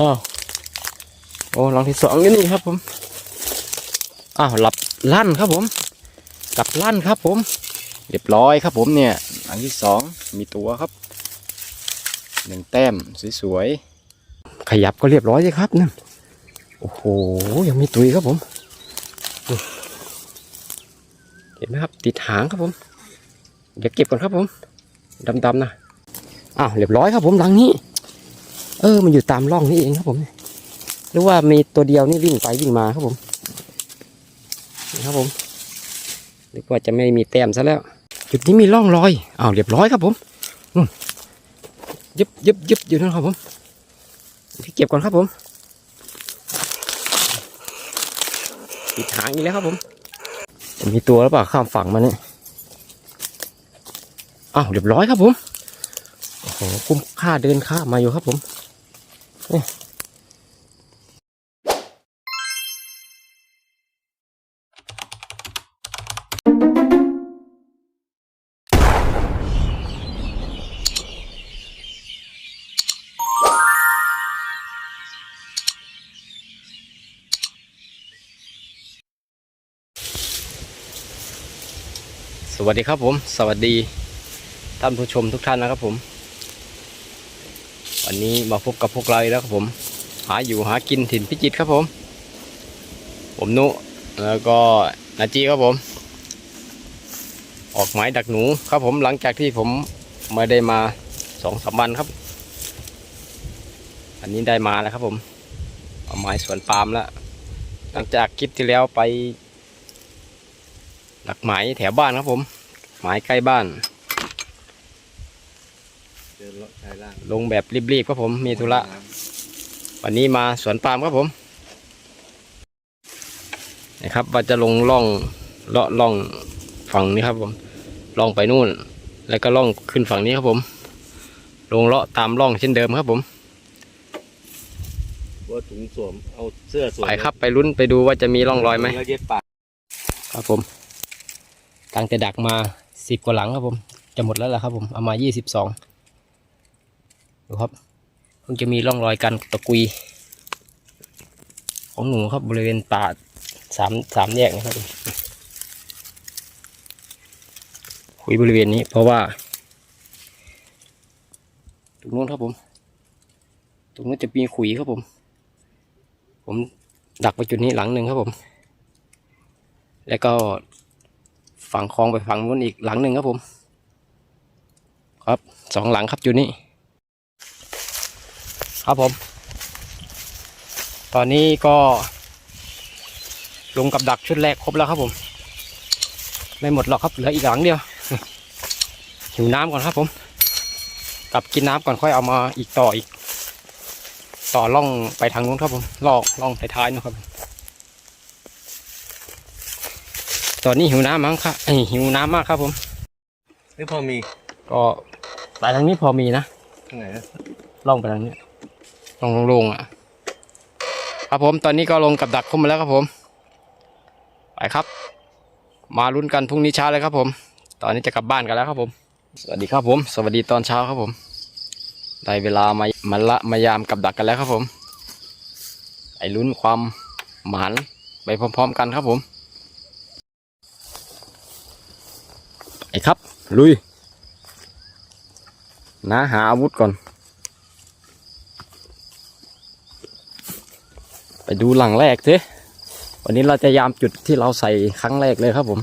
อ้าวโอ้หลังที่สองอยู่นี่ครับผมอ้าวหลับลั่นครับผมกลับลั่นครับผม เรียบร้อยครับผมเนี่ยหลังที่สองมีตัวครับหนึ่งแต้มสวยๆขยับก็เรียบร้อยเลยครับนั่นโอ้โหยังมีตุยครับผมเห็นไหมครับติดหางครับผมเดี๋ยวเก็บก่อนครับผมดำๆนะอ้าวเรียบร้อยครับผมหลังนี้ เออ มันอยู่ตามร่องนี่เองครับผม หรือว่ามีตัวเดียวนี่วิ่งไปวิ่งมาครับผมนี่ครับผมนึกว่าจะไม่มีแต้มซะแล้ว จุดนี้มีร่องรอยอ้าวเรียบร้อยครับผมนู่นยึบยึบยึบอยู่นั่นครับผมพี่เก็บก่อนครับผมปิดหางอีกแล้วครับผม มีตัวหรือเปล่าข้ามฝั่งมาเนี่ยอ้าวเรียบร้อยครับผมโอ้โหคุ้มค่าเดินข้ามมาอยู่ครับผม สวัสดีครับผม สวัสดีท่านผู้ชมทุกท่านนะครับผม วันนี้มาพบกับพวกเราแล้วครับผม หาอยู่หากินถิ่นพิจิตครับผม ผมนุแล้วก็นาจีครับผม ออกหมายดักหนูครับผมหลังจากที่ผมไม่ได้มาสองสามวันครับ อันนี้ได้มาแล้วครับผม เอาหมายสวนปาล์มแล้วหลังจากคลิปที่แล้วไปหลักหมายแถวบ้านครับผม หมายใกล้บ้าน ลาะชายล่างลงแบบรีบๆครับผมมีธุระวันนี้มาสวนปาล์มครับผมนะครับว่าจะลงล่องเลาะล่องฝั่งนี้ครับผมล่องไปนู่น แล้วก็ล่องขึ้นฝั่งนี้ครับผม ลงเลาะตามล่องเช่นเดิมครับผมว่าถุงสวมเอาเสื้อสวมไปครับไปลุ้นไปดูว่าจะมีร่องรอยไหมแล้วเย็บปากครับผมตั้งแต่ดักมาสิบกว่าหลังครับผม จะหมดแล้วล่ะครับผมเอามายี่สิบสอง ดูครับเพิ่งจะมีร่องรอยการตะกุย ของหนูครับบริเวณป่าสามสามแยกนะครับคุยบริเวณนี้ เพราะว่าตรงนู้นครับผม ตรงนู้นจะมีขุยครับผม ผมดักไปจุดนี้หลังหนึ่งครับผม แล้วก็ฝั่งคลองไปฝั่งนู้นอีกหลังหนึ่งครับผม ครับสองหลังครับจุดนี้ ครับผม ตอนนี้ก็ ลงกับดักชุดแรกครบแล้วครับผม ไม่หมดหรอกครับเหลืออีกหลังเดียวหิวน้ำก่อนครับผม กลับกินน้ำก่อนค่อยเอามาอีกต่ออีก ต่อล่องไปทางนู้นครับผมล่องล่องท้ายๆนะครับ ตอนนี้หิวน้ำมั้งครับเอ้ยหิวน้ำมากครับผมนี่พอมี ก็ไปทางนี้พอมีนะข้างไหนนะล่องไปทางนี้ ลองลงอะ ครับผมตอนนี้ก็ลงกับดักเข้ามาแล้วครับผม ไปครับ มาลุ้นกันพรุ่งนี้เช้าเลยครับผม ตอนนี้จะกลับบ้านกันแล้วครับผม สวัสดีครับผม สวัสดีตอนเช้าครับผมได้เวลามามาละมายามกับดักกันแล้วครับผม ไอ้ลุ้นความหมานไปพร้อมๆกันครับผมไอ้ครับ ลุยนะหาอาวุธก่อน ไปดูหลังแรกเถอะวันนี้เราจะยามจุดที่เราใส่ครั้งแรกเลยครับผม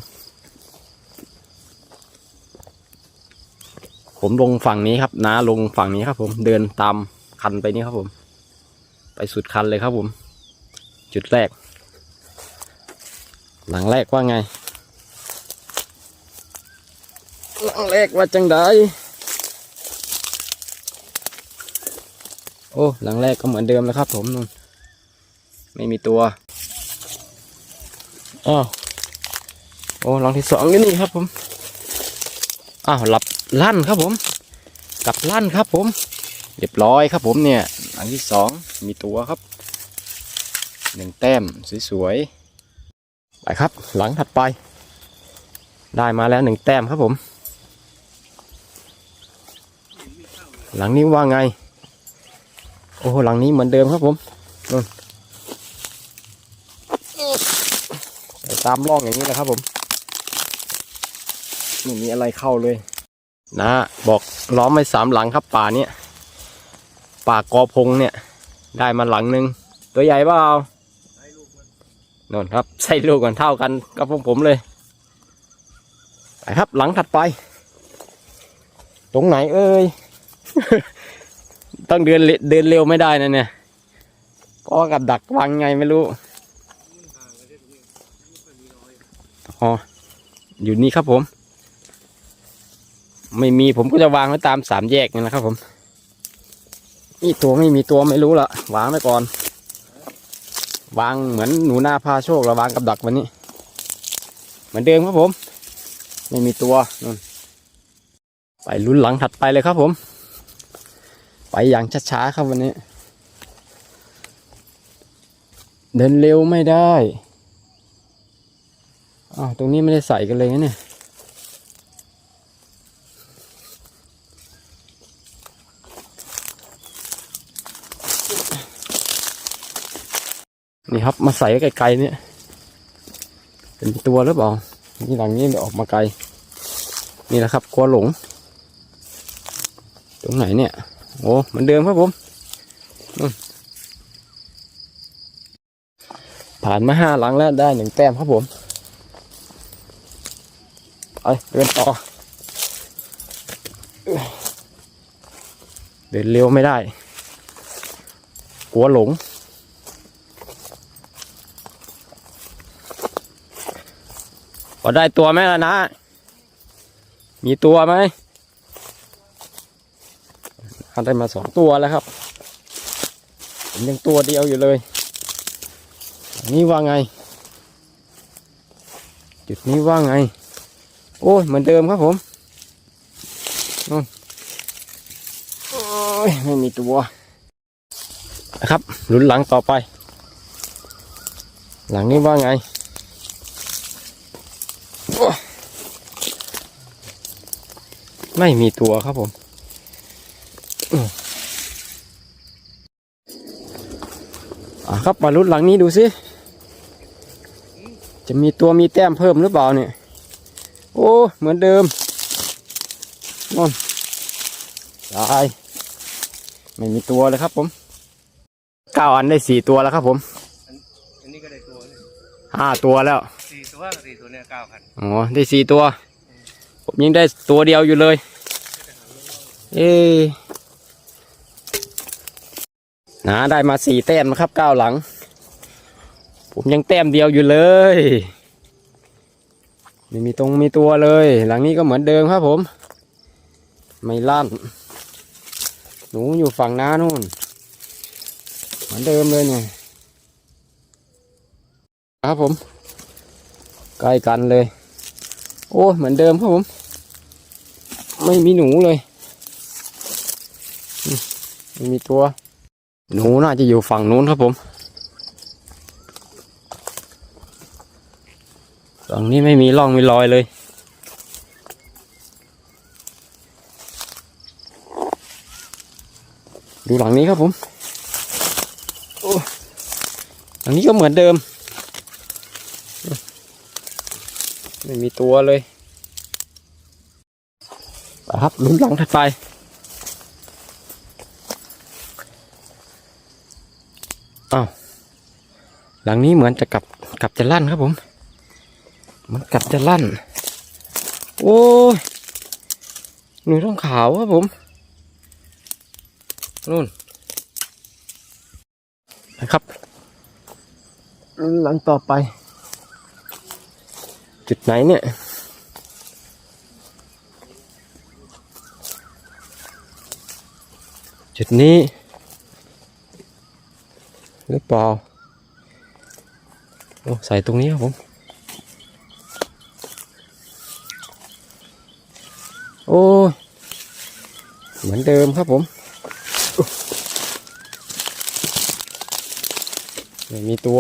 ผมลงฝั่งนี้ครับน้าลงฝั่งนี้ครับ ผมเดินตามคันไปนี่ครับผม ไปสุดคันเลยครับผม จุดแรก หลังแรกว่าไง หลังแรกว่าจังไดโอ้หลังแรกก็เหมือนเดิมแล้วครับ ผมนู่น ไม่มีตัว อ้าว โอ้หลังที่สองนี่ครับผม อ้าวหลับลั่นครับผมกลับลั่นครับผม เรียบร้อยครับผมเนี่ยหลังที่สองมีตัวครับหนึ่งแต้มสวยๆ ไปครับ หลังถัดไป ได้มาแล้วหนึ่งแต้มครับผม หลังนี้ว่าไง โอ้หหลังนี้เหมือนเดิมครับผมนู่นไป ตามร่องอย่างนี้แหละครับผมไม่มีอะไรเข้าเลย นะบอกล้อมไว้สามหลังครับป่าเนี้ยป่ากอพงเนี่ย ได้มาหลังหนึ่งตัวใหญ่เปล่าน่นครับใส่ลูกกันเท่ากันกับพวกผมเลยไปครับหลังถัดไป ตรงไหนเอ้ย ต้องเดินเรเดินเร็วไม่ได้นะเนี่ยเพราะว่ากับดักวางไงไม่รู้ อ๋ออยู่นี่ครับผม ไม่มีผมก็จะวางไว้ตามสามแยกนี่แหละครับ ผม นี่ตัวไม่มีตัวไม่รู้ละวางไว้ก่อน วางเหมือนหนูหน้าพาโชคระวางกับดักวันนี้ เหมือนเดิมครับผม ไม่มีตัวนู่นไปลุ้นหลังถัดไปเลยครับผม ไปอย่างช้าๆครับวันนี้ เดินเร็วไม่ได้ อ้าวตรงนี้ไม่ได้ใส่กันเลยนะเนี่ยนี่ครับมาใส่ไกลๆเนี่ย เป็นตัวหรือเปล่านี่หลังนี้ออกมาไกล นี่แหละครับกลัวหลง ตรงไหนเนี่ย โอ้มือนเดิมครับผมผ่านมาห้าหลังแล้วได้หนึ่งแต้มครับผม ไปเดินต่อ เดินเร็วไม่ได้ กลัวหลง พอได้ตัวไหมล่ะนะ มีตัวไหมเขาได้มาสองตัวแล้วครับผมยังตัวเดียวอยู่เลยนนี้ว่าไง จุดนี้ว่าไง โอ้ยเหมือนเดิมครับผมโอ้ยไม่มีตัวนะครับหลุนหลังต่อไป หลังนี้ว่าไงไม่มีตัวครับผมอืมอะครับมาลุ้นหลังนี้ดูสิ จะมีตัวมีแต้มเพิ่มหรือเปล่าเนี่ย โอ้ เหมือนเดิมนนตาย ไม่มีตัวเลยครับผมเก้าอันได้สี่ตัวแล้วครับผม อันนี้ก็ได้ตัวเนี่ยห้าตัวแล้วสี่ตัวสี่ตัวเนี่ยเก้าพันอ๋อได้สี่ตัว ผมยังได้ตัวเดียวอยู่เลย เอ๊ะนะได้มาสี่แต้มนะครับเก้าวหลัง ผมยังแต้มเดียวอยู่เลย ไม่มีตรงมีตัวเลย หลังนี้ก็เหมือนเดิมครับผม ไม่ลั่น หนูอยู่ฝั่งน้านู่น เหมือนเดิมเลยเนี่ยครับผม ใกล้กันเลย โอ้เหมือนเดิมครับผม ไม่มีหนูเลยไม่มีตัว หนูน่าจะอยู่ฝั่งนู้นครับผม ฝั่งนี้ไม่มีร่องมีรอยเลย ดูหลังนี้ครับผมโอ้หลังนี้ก็เหมือนเดิม ไม่มีตัวเลยไปครับลุ้นหลังถัดไปอ้าวหลังนี้เหมือนจะกลับกลับจะลั่นครับผม มันกลับจะลั่น โอ้ยหนูต้องขาวครับผมนู่นนะครับ หลังต่อไป จุดไหนเนี่ยจุดนี้หรือเปล่าโอ้ใส่ตรงนี้ครับผม อ้เหมือนเดิมครับผม มีตัว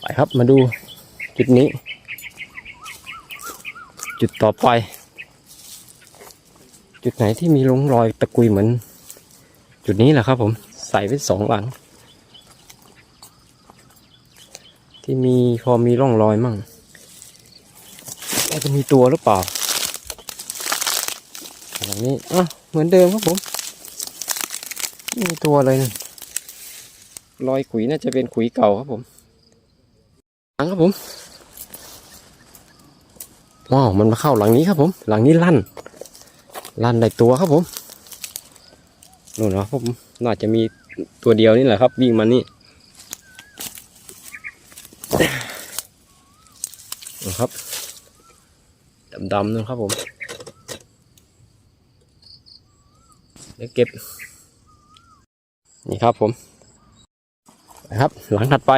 ไปครับมาดูจุดนี้ จุดต่อไป จุดไหนที่มีลงรอยตะกุยเหมือน จุดนี้แหละครับผม ใส่ไว้สองหลัง ที่มีพอมีร่องรอยมั่ง จะมีตัวหรือเปล่าหลังนี้อะเหมือนเดิมครับผมไม่มีตัวเลยนะรอยขุยน่าจะเป็นขุยเก่าครับผมหลังครับผมว้าวมันมาเข้าหลังนี้ครับผม หลังนี้ลั่น ลั่นได้ตัวครับผมนู่นนะครับผมน่าจะมีตัวเดียวนี่แหละครับวิ่งมานี่นะครับ ดำๆนะครับผมเดี๋ยวเก็บ นี่ครับผมนะครับ หลังถัดไป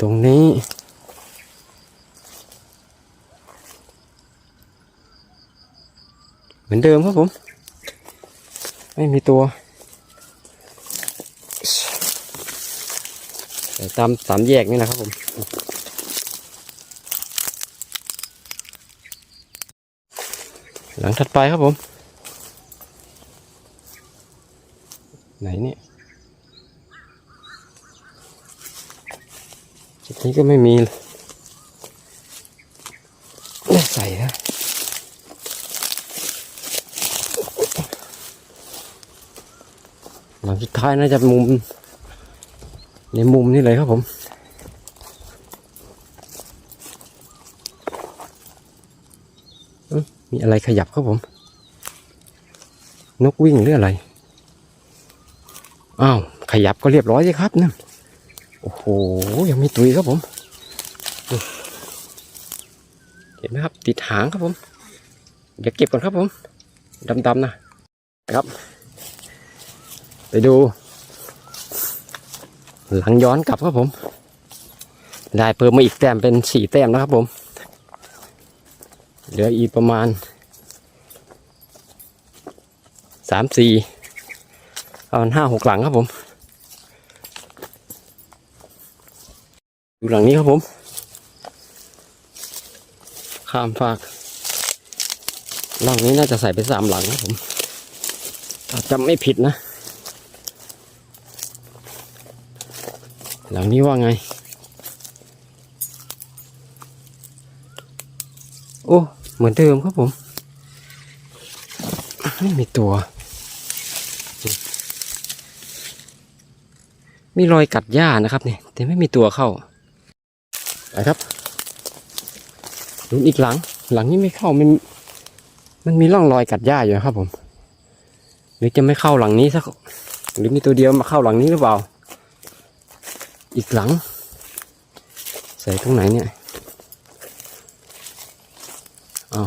ตรงนี้เหมือนเดิมครับผม ไม่มีตัว ตามสามแยกนี่นะครับผมหลังถัดไปครับผม ไหนเนี่ยจุดนี้ก็ไม่มีไม่ใส่นะหลังสุดท้ายน่าจะมุม ในมุมนี่เลยครับผม มีอะไรขยับครับผม นกวิ่งหรืออะไร อ้าว ขยับก็เรียบร้อยสิครับนั่นโอ้โห ยังมีตุยครับผม เห็นไหมครับ ติดหางครับผม เดี๋ยวเก็บก่อนครับผม ดำๆนะ ครับ ไปดู หลังย้อนกลับครับผม ได้เพิ่มมาอีกแต้มเป็นสี่แต้มนะครับผม เหลืออีกประมาณสามสี่ประมาณห้าหกหลังครับผมดูหลังนี้ครับผม ข้ามฝาก หลังนี้น่าจะใส่ไปสามหลังครับผมจำไม่ผิดนะ หลังนี้ว่าไง โอ้ เหมือนเดิมครับผม ไม่มีตัว มีรอยกัดหญ้านะครับเนี่ยแต่ไม่มีตัวเข้า ไปครับดูอีกหลัง หลังนี้ไม่เข้ามันมันมีร่องรอยกัดหญ้าอยู่ครับผม หรือจะไม่เข้าหลังนี้สัก หรือมีตัวเดียวมาเข้าหลังนี้หรือเปล่า อีกหลัง ใส่ตรงไหนเนี่ยเอาว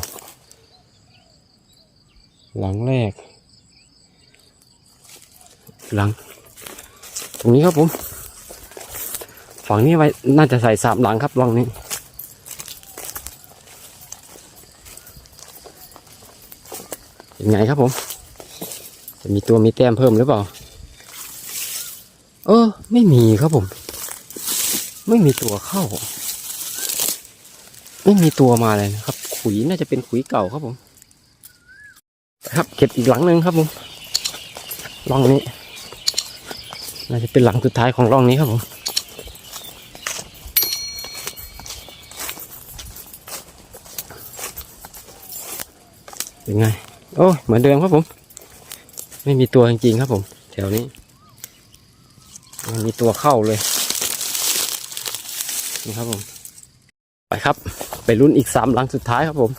หลังแรก หลัง ตรงนี้ครับผม ฝั่งนี้ไว้น่าจะใส่สามหลังครับลังนี้ยังไงครับผม จะมีตัวมีแต้มเพิ่มหรือเปล่า เออ ไม่มีครับผม ไม่มีตัวเข้า ไม่มีตัวมาเลยนะครับ ขุยน่าจะเป็นขุยเก่าครับผม ครับเก็บอีกหลังหนึ่งครับผมร่องนี้ น่าจะเป็นหลังสุดท้ายของร่องนี้ครับผมเป็นไง โอ้ยเหมือนเดิมครับผม ไม่มีตัวจริงๆครับผม แถวนี้มันมีตัวเข้าเลย นี่ครับผม ไปครับ ไปลุ้นอีกสามหลังสุดท้ายครับผม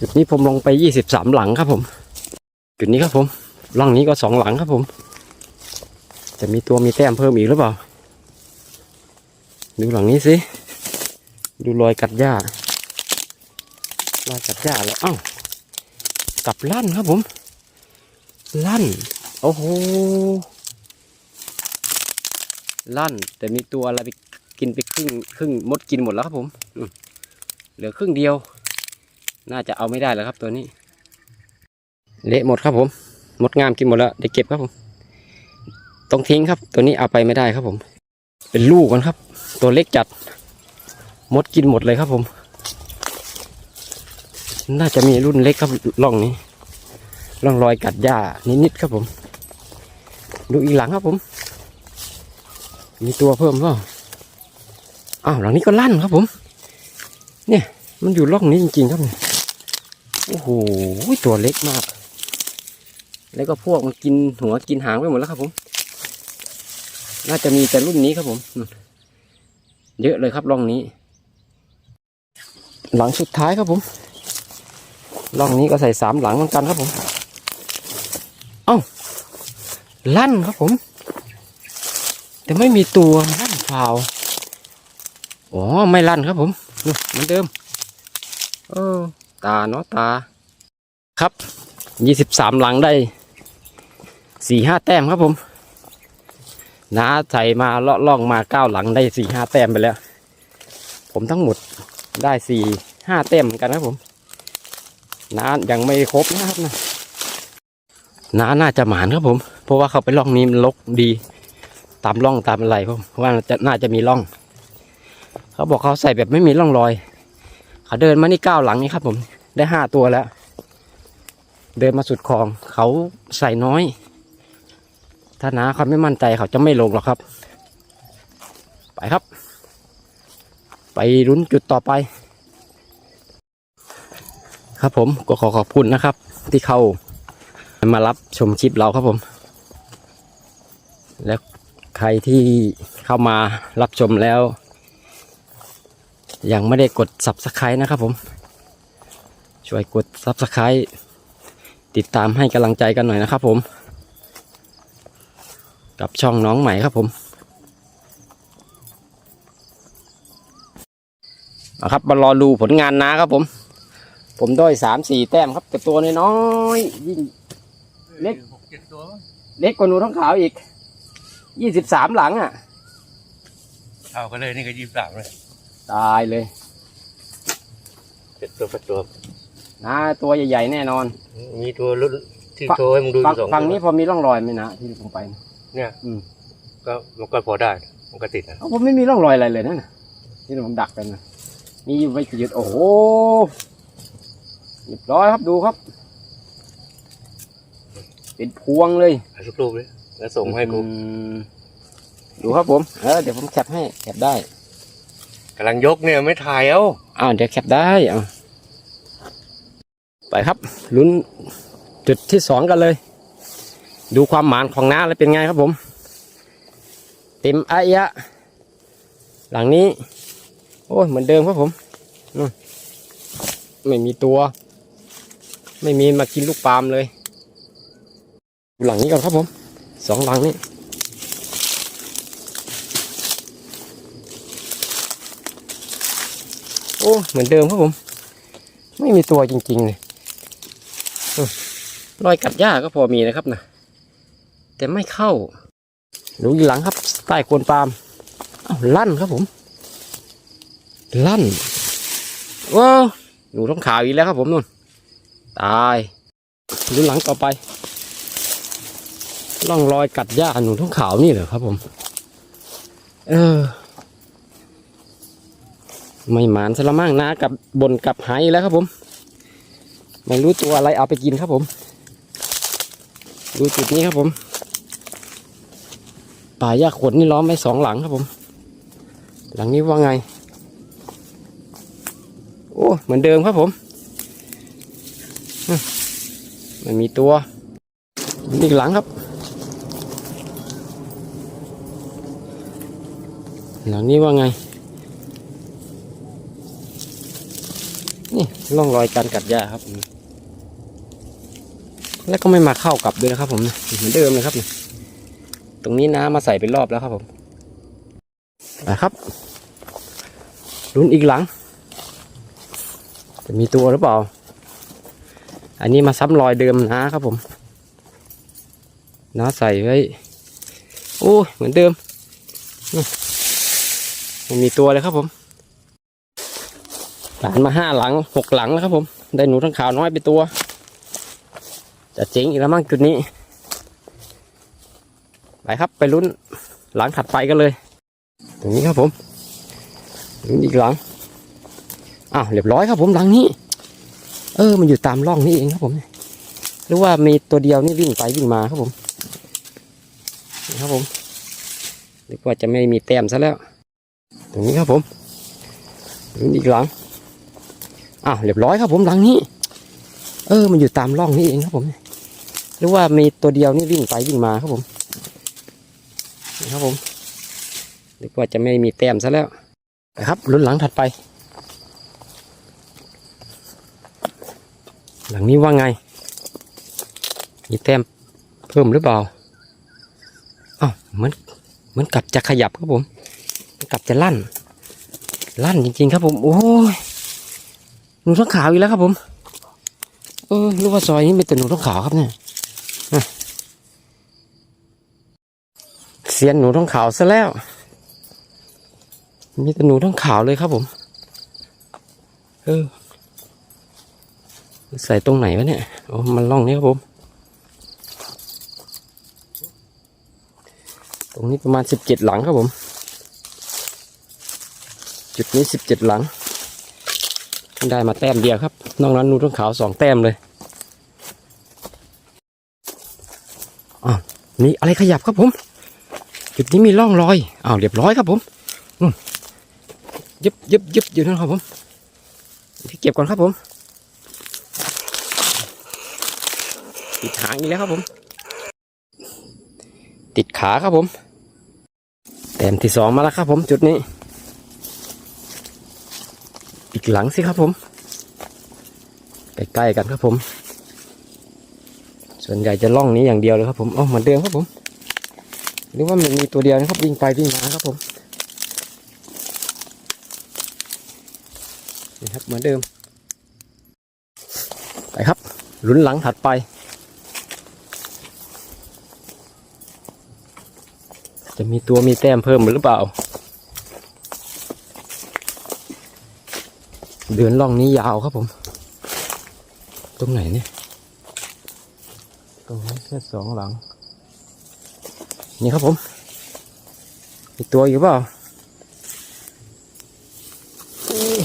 จุดนี้ผมลงไปยี่สิบสามหลังครับผม จุดนี้ครับผมหลังนี้ก็สองหลังครับผม จะมีตัวมีแต้มเพิ่มอีกหรือเปล่า ดูหลังนี้สิ ดูรอยกัดหญ้ารอยกัดหญ้าแล้วเอ้ากลับลั่นครับผม ลั่น โอ้โหลั่นแต่มีตัวอะไรไป กินไปครึ่งครึ่งมดกินหมดแล้วครับผมเหลือครึ่งเดียว น่าจะเอาไม่ได้แล้วครับตัวนี้ เละหมดครับผม มดงามกินหมดแล้วได้เก็บครับผมต้องทิ้งครับ ตัวนี้เอาไปไม่ได้ครับผม เป็นลูกกันครับ ตัวเล็กจัด มดกินหมดเลยครับผม น่าจะมีรุ่นเล็กครับร่องนี้ร่องรอยกัดหญ้านิดๆครับผม ดูอีกหลังครับผม มีตัวเพิ่มเปล่า อ้าวหลังนี้ก็ลั่นครับผม เนี่ย มันอยู่ร่องนี้จริง ๆ ครับโอ้โหตัวเล็กมาก แล้วก็พวกมันกินหัวกินหางไปหมดแล้วครับผม น่าจะมีแต่รุ่นนี้ครับผม เยอะเลยครับร่องนี้ หลังสุดท้ายครับผมร่องนี้ก็ใส่สามหลังเหมือนกันครับผมเอ้าลั่นครับผม แต่ไม่มีตัวลั่นเปล่า อ๋อไม่ลั่นครับผมเหมือนเดิมเออตาเนาะตา ครับยี่สิบสามหลังได้สี่ห้าแต้มครับผมน้าใส่มาเลาะล่องมาเก้าหลังได้สี่ห้าแต้มไปแล้ว ผมทั้งหมดได้สี่ห้าแต้มเหมือนกันครับผมน้ายังไม่ครบนะครับนะน้าน่าจะหมานครับผม เพราะว่าเขาไปล่องนี้มันลกดี ตามร่องตามอะไรผมเพราะว่าจะน่าจะมีร่อง เขาบอกเขาใส่แบบไม่มีร่องรอยเขาเดินมานี่เก้าหลังนี่ครับ ผมได้ห้าตัวแล้ว เดินมาสุดคลอง เขาใส่น้อย ถ้านาเขาไม่มั่นใจเขาจะไม่ลงหรอกครับ ไปครับ ไปรุ้นจุดต่อไป ครับผมก็ขอขอบคุณนะครับ ที่เขามารับชมคลิปเราครับผม แล้วใครที่เข้ามารับชมแล้ว ยังไม่ได้กด subscribe นะครับผม ช่วยกด subscribe ติดตามให้กำลังใจกันหน่อยนะครับผม กับช่องน้องใหม่ครับผมเอาครับมารอดูผลงานนะครับผม ผมด้สามสี่แต้มครับ แต่ตัวน้อยๆยิ่งเล็กเล็กกว่าหนูท้องขาวอีกยี่สิบสามหลังอะเท่ากันเลยนี่ก็ยี่สิบสามเลย ตายเลยเจ็ดตัวแปดตัวนะตัวใหญ่ๆแน่นอน มีตัวรุ่นที่โชว์ให้มึงดูอฝั่งยู่สองฝั่งตัวนี้พอมีร่องรอยไหมนะที่ผมไปเนี่ย อืมก็มันก็พอได้ มันก็ติดนะเอ้าผมไม่มีร่องรอยอะไรเลยนั่นน่ะที่ผมดักกันนะมีอยู่ไม่กี่จุดโอ้โหเรียบร้อยครับดูครับ เป็นพวงเลยถ่ายรูปเลยแล้วส่งให้กูอืมดูครับผม เออเดี๋ยวผมแคปให้แคปได้ กำลังยกเนี่ยไม่ถ่ายเอาอ้าวเดี๋ยวแคปได้เอาไปครับลุ้นจุดที่สองกันเลย ดูความหมานของน้าแล้วเป็นไงครับผม เต็มอายะ หลังนี้ โอ้ยเหมือนเดิมครับผมไม่มีตัว ไม่มีมากินลูกปาล์มเลยดูหลังนี้ก่อนครับผม สองหลังนี้ โอ้เหมือนเดิมครับผม ไม่มีตัวจริงๆเลยรอยกัดหญ้าก็พอมีนะครับนะแต่ไม่เข้าดูอีหลังครับ ใต้โคนปาล์มอ้าวลั่นครับผม ลั่นว้าวหนูท้องขาวอีกแล้วครับผมนู่นตายดูหลังต่อไปร่องรอยกัดหญ้าหนูท้องขาวนี่เหรอครับผม เออ ไม่หมานสละมั่งนะกับบนกับหายแล้วครับผม ไม่รู้ตัวอะไรเอาไปกินครับผม ดูจุดนี้ครับผม ป่าหญ้าขนนี่ล้อมไว้สองหลังครับผม หลังนี้ว่าไง โอ้เหมือนเดิมครับผมมไม่มีตัวอีกหลังครับ หลังนี้ว่าไง นี่ ร่องรอยการกัดหญ้าครับแล้วก็ไม่มาเข้ากลับด้วยนะครับผมเหมือนเดิมเลยครับนี่ตรงนี้น้ำมาใส่เป็นรอบแล้วครับผมนะครับลุ้นอีกหลัง จะมีตัวหรือเปล่า อันนี้มาซ้ำรอยเดิมนะครับผมน้าใส่ไว้โอ้ยเหมือนเดิมไม่มีตัวเลยครับผม หลานมาห้าหลังหกหลังแล้วครับผม ได้หนูทั้งขาวน้อยไปตัว จะเจ๋งอีกแล้วมั้งจุดนี้ ไปครับไปลุ้นหลังถัดไปกันเลย ตรงนี้ครับผมลุ้นอีกหลังอ้าวเรียบร้อยครับผมหลังนี้ เออ มันอยู่ตามร่องนี่เองครับผมหรือว่ามีตัวเดียวนี่วิ่งไปวิ่งมาครับผมนี่ครับผมนึกว่าจะไม่มีแต้มซะแล้ว ตรงนี้ครับผมนี่อีกหลัง อ้าวเรียบร้อยครับผมหลังนี้ เออ มันอยู่ตามร่องนี่เองครับผม หรือว่ามีตัวเดียวนี่วิ่งไปวิ่งมาครับผมนี่ครับผมนึกว่าจะไม่มีแต้มซะแล้วนะครับลุ้นหลังถัดไป หลังนี้ว่าไง มีแต้มเพิ่มหรือเปล่าอ้าวเหมือนเหมือนกับจะขยับครับผมเหมือนกับจะลั่น ลั่นจริงๆครับผม โอ้ย นูท้องขาวอีกแล้วครับผม เออรู้ว่าซอยนี้มีแต่หนูท้องขาวครับเนี่ยเสียนหนูท้องขาวซะแล้ว มีแต่หนูท้องขาวเลยครับผม เออ ใส่ตรงไหนวะเนี่ยโอ้มันล่องนี้ครับผม ตรงนี้ประมาณสิบเจ็ดหลังครับผม จุดนี้สิบเจ็ดหลัง ได้มาแต้มเดียวครับ นอกนั้นนูต้องขาวสองแต้มเลยอ้าวมีอะไรขยับครับผม จุดนี้มีร่องรอยอ้าวเรียบร้อยครับผมอืมยึบยึบยึบอยู่นั่นครับผมพี่เก็บก่อนครับผมติดหางอีกแล้วครับผม ติดขาครับผม แต้มที่สองมาแล้วครับผมจุดนี้ อีกหลังสิครับผมใกล้ๆกันครับผม ส่วนใหญ่จะล่องนี้อย่างเดียวเลยครับผมอ๋อเหมือนเดิมครับผมหรือว่ามันมีตัวเดียวนะครับวิ่งไปวิ่งมาครับผมนี่ครับเหมือนเดิมไปครับลุ้นหลังถัดไปจะมีตัวมีแต้มเพิ่มหรือเปล่า เดือนล่องนี้ยาวครับผม ตรงไหนเนี่ย ตรงนี้แค่สองหลัง นี่ครับผมมีตัวอยู่เปล่าอ้ย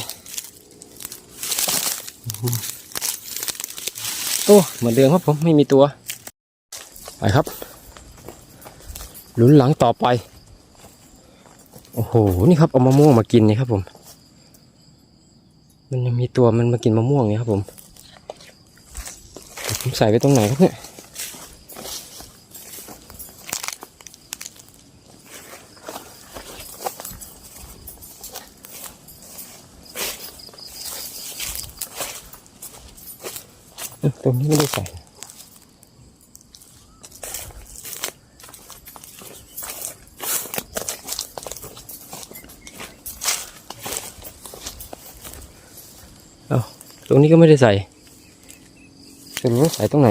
โอ้เหมือนเดิมครับผมไม่มีตัว ไปครับลุ้นหลังต่อไป โอ้โห นี่ครับเอามะม่วงมากินนี่ครับผม มันยังมีตัวมันมากินมะม่วงนี่ครับผมผมใส่ไปตรงไหนครับเนี่ยตรงนี้ไม่ได้ใส่ ต รงนี้ก็ไม่ได้ใส่จะรู้ว่าใส่ตรงไหน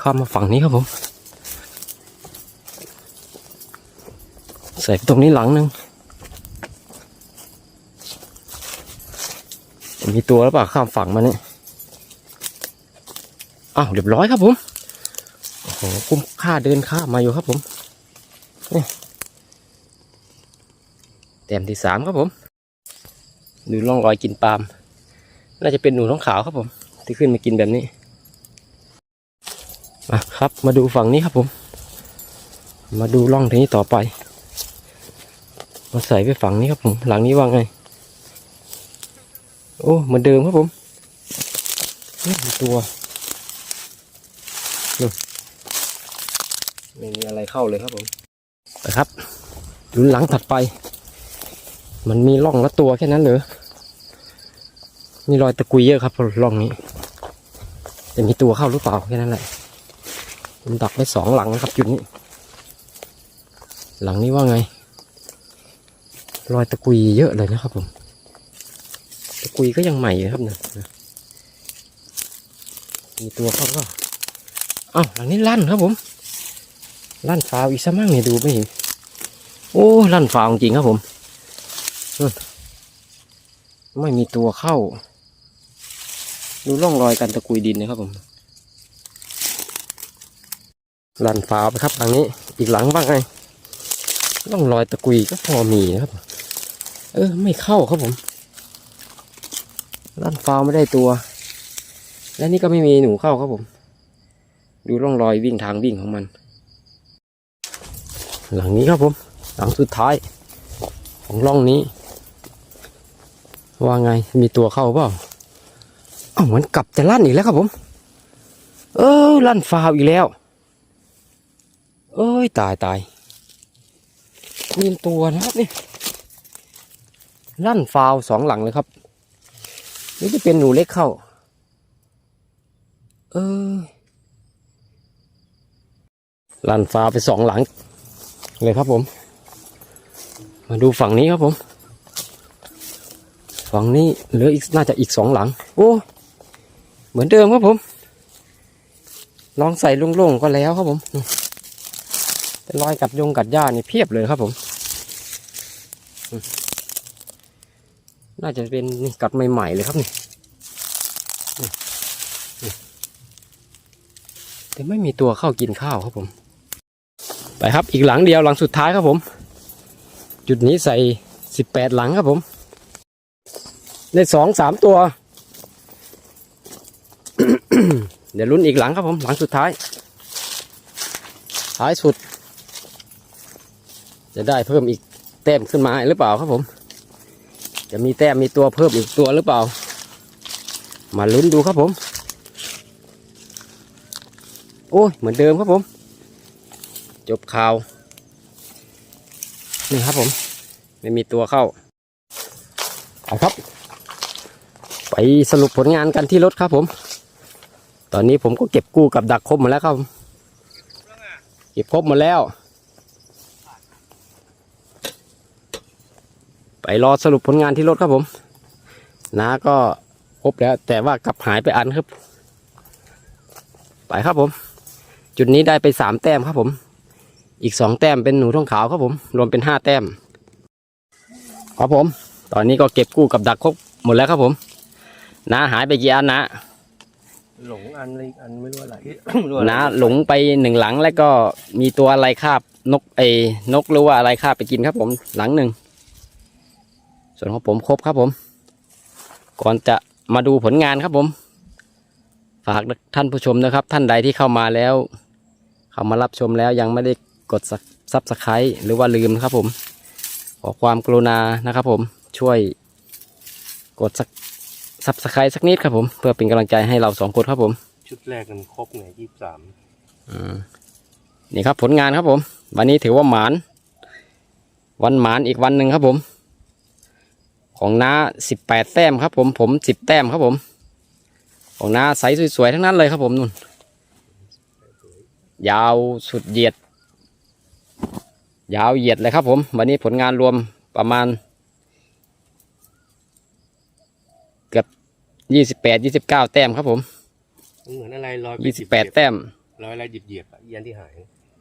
ข้ามมาฝั่งนี้ครับผม ใส่ตรงนี้หลังหนึ่งมีตัวหรือเปล่าข้ามฝั่งมาเนี่ยอ้าวเรียบร้อยครับผมโอ้โหคุ้มค่าเดินข้ามมาอยู่ครับผม ต้มที่สามครับผมดูร่องรอยกินปาล์มน่าจะเป็นหนูท้องขาวครับผม ที่ขึ้นมากินแบบนี้อะครับ มาดูฝั่งนี้ครับผม มาดูร่องทีนี้ต่อไป มาใส่ไปฝั่งนี้ครับผม หลังนี้ว่างไง โอ้เหมือนเดิมครับผมนี่ตัวนู่ไม่มีอะไรเข้าเลยครับผมไปครับลุ้นหลังถัดไป มันมีร่องละตัวแค่นั้นเหรอมีรอยตะกุยเยอะครับร่องนี้จะมีตัวเข้าหรือเปล่าแค่นั้นแหละผมดักไว้สองหลังนะครับจุดนี้ หลังนี้ว่าไง รอยตะกุยเยอะเลยนะครับผมตะกุยก็ยังใหม่อยู่ครับเนี่ยมีตัวเข้าก็อ้าวหลังนี้ลั่นครับผม ลั่นฟาวอีกสักมั่งเนี่ยดูไม่เห็นโอ้ลั่นฟาวจริงครับผม ไม่มีตัวเข้า ดูร่องรอยการตะกุยดินนะครับผมลันฟ้าวไปครับหลังนี้ อีกหลังบ้างไงร่องรอยตะกุยก็พอมีนะครับ เออ ไม่เข้าครับผมลั่นฟาวไม่ได้ตัว และนี่ก็ไม่มีหนูเข้าครับผม ดูร่องรอยวิ่งทางวิ่งของมัน หลังนี้ครับผม หลังสุดท้ายของร่องนี้ ว่าไงมีตัวเข้าเปล่าเอ้าเหมือนกลับจะลั่นอีกแล้วครับผม เออลั่นฟาวอีกแล้ว เอ้ยตายตายมีตัวนะครับนี่ลั่นฟาวสองหลังเลยครับ นี่จะเป็นหนูเล็กเข้า เออลั่นฟาวไปสองหลังเลยครับผม มาดูฝั่งนี้ครับผม ฝั่งนี้เหลืออีกน่าจะอีกสองหลัง โอ้เหมือนเดิมครับผม ลองใส่โล่งๆก็แล้วครับผมแต่รอยกัดยงกัดหญ้านี่เพียบเลยครับผม น่าจะเป็นนี่กัดใหม่ๆเลยครับนี่นี่นี่แต่ไม่มีตัวเข้ากินข้าวครับผม ไปครับอีกหลังเดียวหลังสุดท้ายครับผม จุดนี้ใส่สิบแปดหลังครับผม ได้สองสามตัว เดี๋ยวลุ้นอีกหลังครับผม หลังสุดท้าย ท้ายสุด จะได้เพิ่มอีกแต้มขึ้นมาหรือเปล่าครับผม จะมีแต้มมีตัวเพิ่มอีกตัวหรือเปล่า มาลุ้นดูครับผม โอ้ยเหมือนเดิมครับผม จบข่าว นี่ครับผม ไม่มีตัวเข้าเอาครับ ไปสรุปผลงานกันที่รถครับผม ตอนนี้ผมก็เก็บกู้กับดักครบหมดแล้วครับ เก็บครบหมดแล้ว ไปรอสรุปผลงานที่รถครับผมน้าก็ครบแล้ว แต่ว่ากลับหายไปอันครับ ไปครับผม จุดนี้ได้ไปสามแต้มครับผม อีกสองแต้มเป็นหนูท้องขาวครับผม รวมเป็นห้าแต้ม ครับผม ตอนนี้ก็เก็บกู้กับดักครบหมดแล้วครับผม น้าหายไปกี่อันนะหลงอันเลยอันไม่รู้อะไรน้าหลงไปหนึ่งหลังแล้วก็มีตัวอะไรคาบนกไอ้นกหรือว่าอะไรคาบไปกินครับผมหลังหนึ่ง ส่วนของผมครบครับผม ก่อนจะมาดูผลงานครับผม ฝากท่านผู้ชมนะครับ ท่านใดที่เข้ามาแล้ว เข้ามารับชมแล้วยังไม่ได้กดซับสไครต์หรือว่าลืมนะครับผม ขอความกรุณานะครับผมช่วยกด ซับสไครต์สักนิดครับผม เพื่อเป็นกำลังใจให้เราสองคนครับผม ชุดแรกมันครบเนี่ยยี่สิบสามอืมนี่ครับผลงานครับผม วันนี้ถือว่าหมาน วันหมานอีกวันหนึ่งครับผม ของน้าสิบแปดแต้มครับ ผมผมสิบแต้มครับผม ของน้าใสสวยๆทั้งนั้นเลยครับผมนุ่น ยาวสุดเหยียด ยาวเหยียดเลยครับผม วันนี้ผลงานรวมประมาณ เกือบ ยี่สิบแปดยี่สิบเก้าแต้มครับผมมันเหมือนอะไรรอยยี่สิบแปดแต้มรอยอะไรหยิบเหยียบๆอะยันที่หาย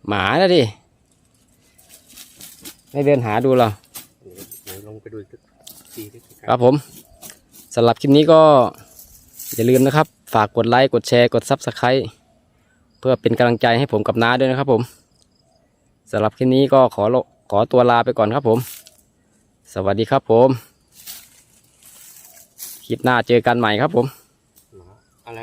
หมาแล้วดิ ไม่เดินหาดูเหรอเดี๋ยวเดี๋ยวลองไปดูสักทีดิครับผมสำหรับคลิปนี้ก็ อย่าลืมนะครับ ฝากกดไลค์ กดแชร์ กดซับสไครต์เพื่อเป็นกำลังใจให้ผมกับน้าด้วยนะครับผมสำหรับคลิปนี้ก็ขอลขอตัวลาไปก่อนครับผม สวัสดีครับผม คลิปหน้าเจอกันใหม่ครับผมอะไร